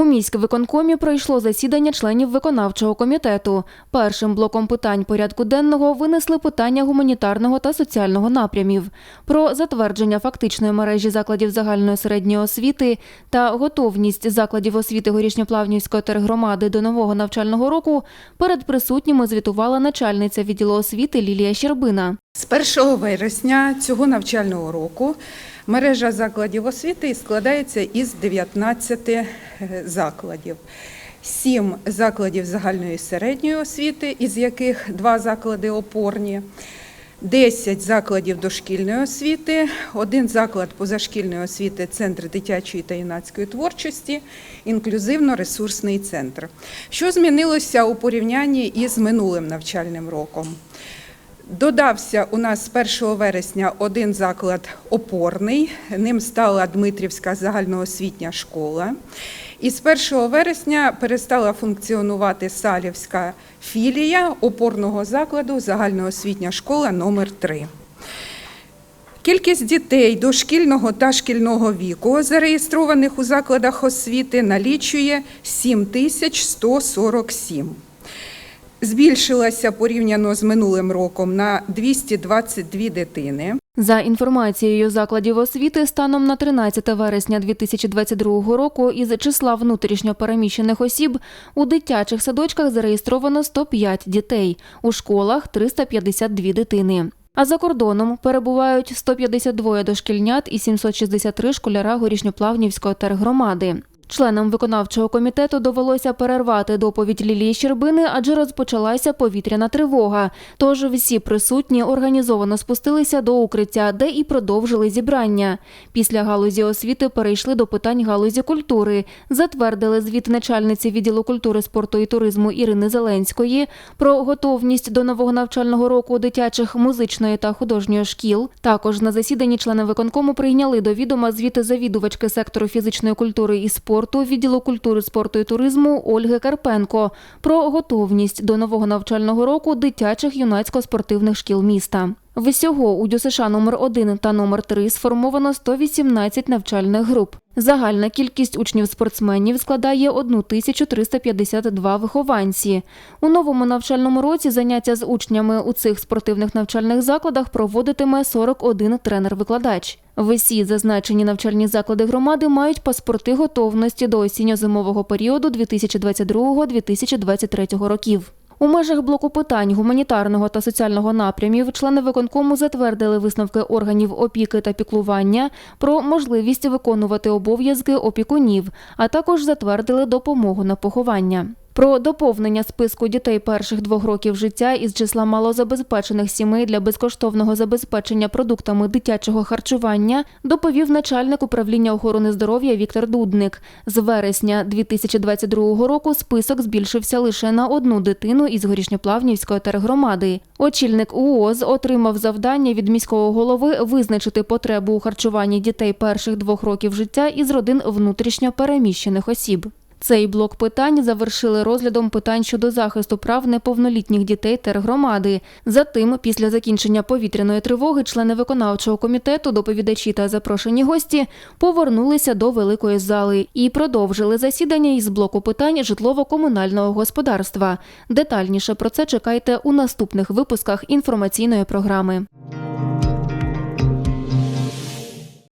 У міськвиконкомі пройшло засідання членів виконавчого комітету. Першим блоком питань порядку денного винесли питання гуманітарного та соціального напрямів про затвердження фактичної мережі закладів загальної середньої освіти та готовність закладів освіти Горішньоплавнівської тергромади до нового навчального року. Перед присутніми звітувала начальниця відділу освіти Лілія Щербина. З 1 вересня цього навчального року мережа закладів освіти складається із 19 е, закладів. Сім закладів загальної середньої освіти, із яких два заклади опорні, 10 закладів дошкільної освіти, один заклад позашкільної освіти, центр дитячої та юнацької творчості, інклюзивно-ресурсний центр. Що змінилося у порівнянні із минулим навчальним роком? Додався у нас з 1 вересня один заклад опорний. Ним стала Дмитрівська загальноосвітня школа. І з 1 вересня перестала функціонувати Салівська філія опорного закладу загальноосвітня школа номер 3 Кількість дітей дошкільного та шкільного віку, зареєстрованих у закладах освіти, налічує 7147 збільшилася порівняно з минулим роком на 222 дитини. За інформацією закладів освіти, станом на 13 вересня 2022 року із числа внутрішньо переміщених осіб у дитячих садочках зареєстровано 105 дітей, у школах 352 дитини. А за кордоном перебувають 152 дошкільнят і 763 школяра Горішньоплавнівської тергромади. Членам виконавчого комітету довелося перервати доповідь Лілії Щербини, адже розпочалася повітряна тривога. Тож всі присутні організовано спустилися до укриття, де і продовжили зібрання. Після галузі освіти перейшли до питань галузі культури, затвердили звіт начальниці відділу культури, спорту і туризму Ірини Зеленської про готовність до нового навчального року дитячих музичної та художньої шкіл. Також на засіданні члени виконкому прийняли до відома звіти завідувачки сектору фізичної культури і спорту відділу культури, спорту і туризму Ольги Карпенко про готовність до нового навчального року дитячих юнацько-спортивних шкіл міста. Всього у ДЮСШ номер 1 та номер 3 сформовано 118 навчальних груп. Загальна кількість учнів-спортсменів складає 1352 вихованці. У новому навчальному році заняття з учнями у цих спортивних навчальних закладах проводитиме 41 тренер-викладач. Всі зазначені навчальні заклади громади мають паспорти готовності до осінньо-зимового періоду 2022-2023 років. У межах блоку питань гуманітарного та соціального напрямів члени виконкому затвердили висновки органів опіки та піклування про можливість виконувати обов'язки опікунів, а також затвердили допомогу на поховання. Про доповнення списку дітей перших двох років життя із числа малозабезпечених сімей для безкоштовного забезпечення продуктами дитячого харчування доповів начальник управління охорони здоров'я Віктор Дудник. З вересня 2022 року список збільшився лише на одну дитину із Горішньоплавнівської тергромади. Очільник УОЗ отримав завдання від міського голови визначити потребу у харчуванні дітей перших двох років життя із родин внутрішньо переміщених осіб. Цей блок питань завершили розглядом питань щодо захисту прав неповнолітніх дітей тергромади. Затим, після закінчення повітряної тривоги, члени виконавчого комітету, доповідачі та запрошені гості повернулися до великої зали і продовжили засідання із блоку питань житлово-комунального господарства. Детальніше про це чекайте у наступних випусках інформаційної програми.